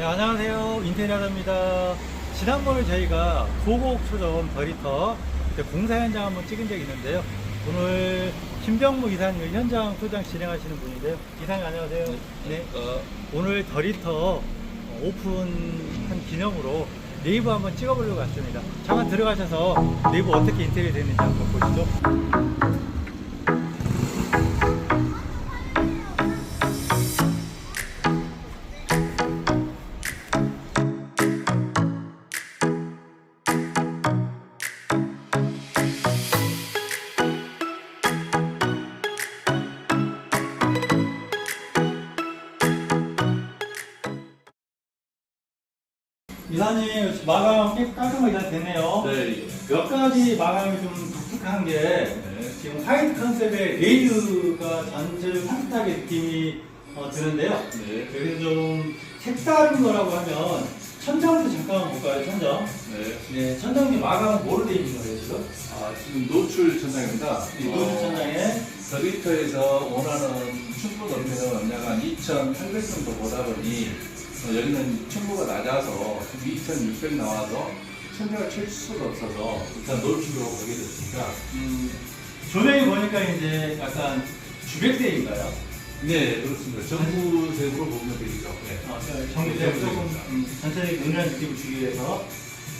네, 안녕하세요. 인테리어입니다. 지난번에 저희가 고곡 초점 더리터 그때 공사 현장 한번 찍은 적이 있는데요. 오늘 김병무 이사님이 현장 소장 진행하시는 분인데요. 이사님 안녕하세요. 네. 어, 오늘 더리터 오픈한 기념으로 네이버 한번 찍어보려고 왔습니다. 잠깐 들어가셔서 네이버 어떻게 인테리어 되는지 한번 보시죠. 이사님 마감 꽤 깔끔하게 잘 되네요. 네. 몇 가지 마감이 좀 독특한 게 네. 지금 화이트 컨셉의 레이드가 전체를 산뜻하게 느낌이 어, 드는데요. 네. 여기서 좀 색다른 거라고 하면 천장도 잠깐만 볼까요? 천장. 네. 네, 천장이 마감은 뭐로 되어 있는 거예요 지금? 아, 지금 노출 천장입니다. 이 노즐 천장에 더 리터에서 원하는 충분 높이는 약한2,800 정도 보다 보니 어, 여기는 층부가 낮아서 지금 2,600 나와서 천장을 칠 수가 없어서 일단 노출로 가게 됐습니다. 음, 조명이 보니까 이제 약간 주백대인가요? 네, 그렇습니다. 전구색으로 보면 되겠죠. 네. 아, 정리되고 조금 음, 전체적인 은은한 느낌을 주기 위해서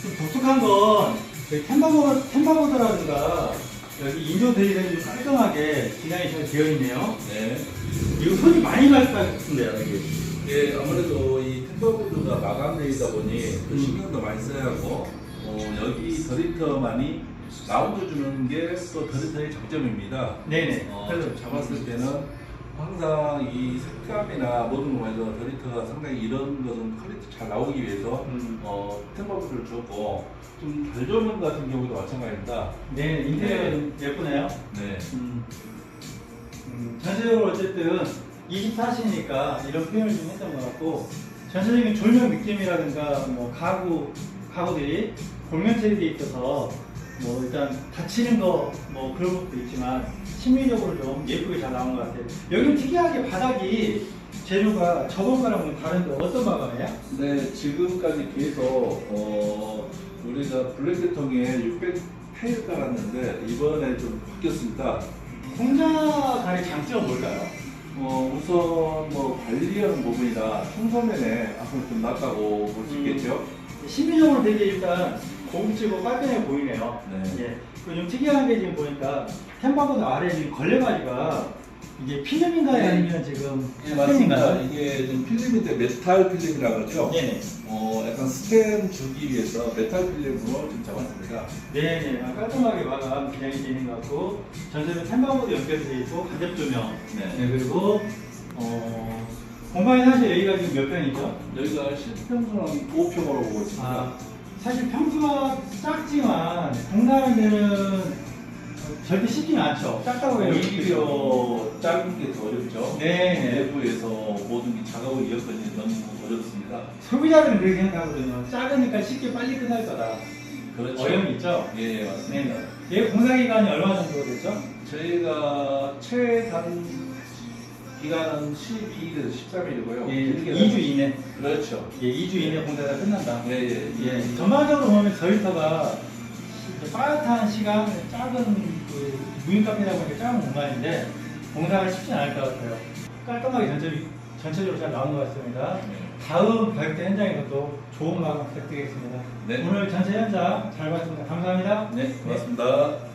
좀 독특한 건 저희 템바보드, 템바보드라든가 여기 인조 대리석이 좀 깔끔하게 디자인이 잘 되어 있네요. 네. 이거 손이 많이 갈 것 같은데요, 여기. 예, 아무래도 이 템버보드가 마감되다 보니 그 음. 신경도 많이 써야 하고 어, 여기 더리터만이 라운드 주는 게 또 더리터의 장점입니다. 네네. 어, 잡았을 때는 항상 이 색감이나 모든 거에서 더리터가 상당히 이런 것은 퀄리티 잘 나오기 위해서 음. 어, 템버보드를 줬고 좀 달조명 같은 경우도 마찬가지입니다. 네, 인테리어 좀 예쁘네요. 네. 음, 음, 전체적으로 어쨌든 24시니까 이런 표현을 좀 했던 것 같고 전체적인 조명 느낌이라든가 뭐 가구 가구들이 골면체에 돼 있어서 뭐 일단 닫히는 거 뭐 그런 것도 있지만 심리적으로 좀 예쁘게 잘 나온 것 같아요. 여기 특이하게 바닥이 재료가 저번 거랑은 다른데 어떤 마감이에요? 네, 지금까지 계속 어, 우리가 블랙계통에 600 타일 깔았는데 이번에 좀 바뀌었습니다. 공자 가의 장점은 뭘까요? 어, 우선 뭐 관리하는 부분이나 청소면에 앞으로 좀 낫다고 볼수 음. 있겠죠. 심리적으로 되게 일단 고급지고 깔끔해 보이네요. 네. 예. 그리고 좀 특이한 게 지금 보니까 템바보드 아래 지금 걸레마리가 이게 필름인가요? 네. 아니면 지금 예, 맞습니다. 스텐인가요? 이게 좀 필름인데 메탈 필름이라고 그러죠. 네네. 어, 약간 스텐 주기 위해서 메탈 필름으로 좀 잡았습니다. 네네. 아, 깔끔하게 마감 디자인이 되는 것 같고 전체는 템바보드 연결되어 있고 간접 조명. 네. 네. 그리고 어, 공간이 사실 여기가 지금 몇 평이죠? 여기가 실평수는 5평으로 보고 있습니다. 아, 사실 평수가 작지만 공사하는 데는 절대 쉽지는 않죠. 작다고 해요. 오히려 작은 게 더 어렵죠. 네네. 내부에서 모든 게 작업을 이어가니 너무 어렵습니다. 소비자들은 그렇게 생각하거든요. 작으니까 쉽게 빨리 끝날 거다. 그렇죠. 어려움이 있죠? 예, 맞습니다. 네. 얘 공사 기간이 얼마 정도 됐죠? 저희가 최단 기간은 12일에서 13일이고요. 예, 2주 이내. 그렇죠. 예, 2주 이내 공사가 끝난다. 예, 예. 예, 전반적으로 보면 저희터가 빠듯한 시간, 작은 그 무인 카페다 보니까 작은 공간인데 공사가 쉽지 않을 것 같아요. 깔끔하게 전체, 전체적으로 잘 나온 것 같습니다. 다음 발대 현장에서도 좋은 마감 부탁드리겠습니다. 네. 오늘 전체 현장 잘 봤습니다. 감사합니다. 네, 고맙습니다.